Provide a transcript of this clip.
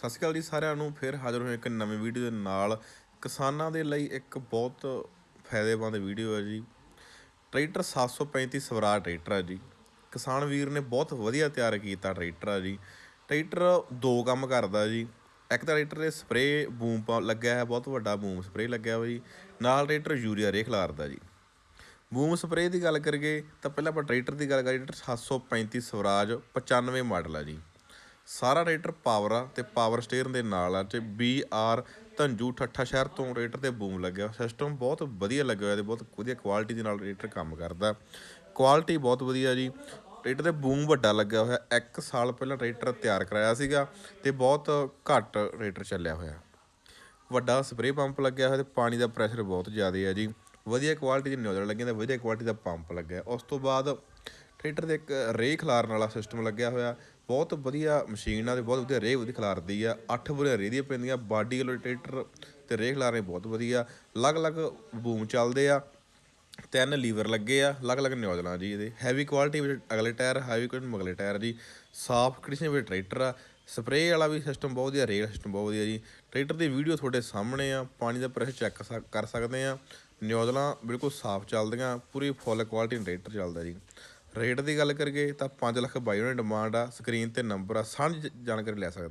ਸਤਿ ਸ਼੍ਰੀ ਅਕਾਲ ਜੀ ਸਾਰਿਆਂ ਨੂੰ, ਫਿਰ ਹਾਜ਼ਰ ਹੋਏ ਇੱਕ ਨਵੀਂ ਵੀਡੀਓ ਦੇ ਨਾਲ। ਕਿਸਾਨਾਂ ਦੇ ਲਈ ਇੱਕ ਬਹੁਤ ਫਾਇਦੇਮੰਦ ਵੀਡੀਓ ਹੈ ਜੀ। ਟਰੈਕਟਰ 735 ਸਵਰਾਜ ਟਰੈਕਟਰ ਹੈ ਜੀ। ਕਿਸਾਨ ਵੀਰ ਨੇ ਬਹੁਤ ਵਧੀਆ ਤਿਆਰ ਕੀਤਾ ਟਰੈਕਟਰ ਆ ਜੀ। ਟਰੈਕਟਰ ਦੋ ਕੰਮ ਕਰਦਾ ਜੀ। ਇੱਕ ਤਾਂ ਟਰੈਕਟਰ ਦੇ ਸਪਰੇ ਬੂਮ ਪਾ ਲੱਗਿਆ ਹੈ, ਬਹੁਤ ਵੱਡਾ ਬੂਮ ਸਪਰੇ ਲੱਗਿਆ ਹੋਇਆ ਜੀ। ਨਾਲ ਟਰੈਕਟਰ ਯੂਰੀਆ ਰੇ ਖਿਲਾਰਦਾ ਜੀ। ਬੂਮ ਸਪਰੇ ਦੀ ਗੱਲ ਕਰੀਏ ਤਾਂ ਪਹਿਲਾਂ ਆਪਾਂ ਟਰੈਕਟਰ ਦੀ ਗੱਲ ਕਰੀਏ, ਟਰੈਕਟਰ 735 ਸਵਰਾਜ 95 ਮਾਡਲ ਆ ਜੀ। ਸਾਰਾ ਰੇਟਰ ਪਾਵਰ ਆ ਤੇ ਪਾਵਰ ਸਟੀਅਰਿੰਗ ਦੇ ਨਾਲ ਆ ਤੇ ਬੀ ਆਰ ਧੰਜੂ ਠੱਠਾ ਸ਼ਹਿਰ ਤੋਂ ਰੇਟਰ ਤੇ ਬੂਮ ਲੱਗਿਆ। ਸਿਸਟਮ ਬਹੁਤ ਵਧੀਆ ਲੱਗਿਆ ਹੋਇਆ ਤੇ ਬਹੁਤ ਵਧੀਆ ਕੁਆਲਿਟੀ ਦੇ ਨਾਲ ਰੇਟਰ ਕੰਮ ਕਰਦਾ। ਕੁਆਲਿਟੀ ਬਹੁਤ ਵਧੀਆ ਜੀ। ਰੇਟਰ ਤੇ ਬੂਮ ਵੱਡਾ ਲੱਗਿਆ ਹੋਇਆ। ਇੱਕ ਸਾਲ ਪਹਿਲਾਂ ਰੇਟਰ ਤਿਆਰ ਕਰਾਇਆ ਸੀਗਾ ਤੇ ਬਹੁਤ ਘੱਟ ਰੇਟਰ ਚੱਲਿਆ ਹੋਇਆ। ਵੱਡਾ ਸਪਰੇਅ ਪੰਪ ਲੱਗਿਆ ਹੋਇਆ ਤੇ ਪਾਣੀ ਦਾ ਪ੍ਰੈਸ਼ਰ ਬਹੁਤ ਜ਼ਿਆਦਾ ਹੈ ਜੀ। ਵਧੀਆ ਕੁਆਲਿਟੀ ਦੀ ਨਿਊਜ਼ਲ ਲੱਗੀਆਂ ਤੇ ਵਧੀਆ ਕੁਆਲਿਟੀ ਦਾ ਪੰਪ ਲੱਗਿਆ। ਉਸ ਤੋਂ ਬਾਅਦ ਟਰੈਕਟਰ ਦੇ ਇੱਕ ਰੇਹ ਖਿਲਾਰਨ ਵਾਲਾ ਸਿਸਟਮ ਲੱਗਿਆ ਹੋਇਆ। ਬਹੁਤ ਵਧੀਆ ਮਸ਼ੀਨ ਆ ਤੇ ਬਹੁਤ ਵਧੀਆ ਰੇਹ ਉਹਦੀ ਖਿਲਾਰਦੀ ਆ। ਅੱਠ ਬੁਰੇ ਰੇ ਦੀਆਂ ਪੈਂਦੀਆਂ, ਬਾਡੀ ਵਾਲੇ ਟਰੈਕਟਰ ਤੇ ਰੇਹ ਖਿਲਾਰੇ ਬਹੁਤ ਵਧੀਆ। ਅਲੱਗ-ਅਲੱਗ ਬੂਮ ਚੱਲਦੇ ਆ, ਤਿੰਨ ਲੀਵਰ ਲੱਗੇ ਆ, ਅਲੱਗ-ਅਲੱਗ ਨਿਊਜ਼ਲਾਂ ਜੀ ਇਹਦੇ। ਹੈਵੀ ਕੁਆਲਿਟੀ ਵਿੱਚ ਅਗਲੇ ਟਾਇਰ ਹੈਵੀ ਕੁਆਲਿਟੀ ਮਗਲੇ ਟਾਇਰ ਜੀ। ਸਾਫ਼ ਕੰਡੀਸ਼ਨ ਵਿੱਚ ਟਰੈਕਟਰ ਆ। ਸਪਰੇਅ ਵਾਲਾ ਵੀ ਸਿਸਟਮ ਬਹੁਤ ਵਧੀਆ ਰੇਲ ਸਿਸਟਮ ਬਹੁਤ ਵਧੀਆ ਜੀ। ਟਰੈਕਟਰ ਦੀ ਵੀਡੀਓ ਤੁਹਾਡੇ ਸਾਹਮਣੇ ਆ, ਪਾਣੀ ਦਾ ਪ੍ਰੈਸ਼ਰ ਚੈੱਕ ਕਰ ਸਕਦੇ ਆ। ਨਿਊਜ਼ਲਾਂ ਬਿਲਕੁਲ ਸਾਫ਼ ਚੱਲਦੀਆਂ, ਪੂਰੀ ਫੁੱਲ ਕੁਆਲਿਟੀ ਟਰੈਕਟਰ ਚੱਲਦਾ ਜੀ। ਰੇਟ ਦੀ ਗੱਲ ਕਰੀਏ ਤਾਂ ਪੰਜ ਲੱਖ ਬਾਈ ਉਹਨਾਂ ਦੀ ਡਿਮਾਂਡ ਆ ਸਕਰੀਨ ਤੇ ਨੰਬਰ ਆ, ਸਾਂਝ ਜਾਣਕਾਰੀ ਲੈ ਸਕਦੇ ਆ।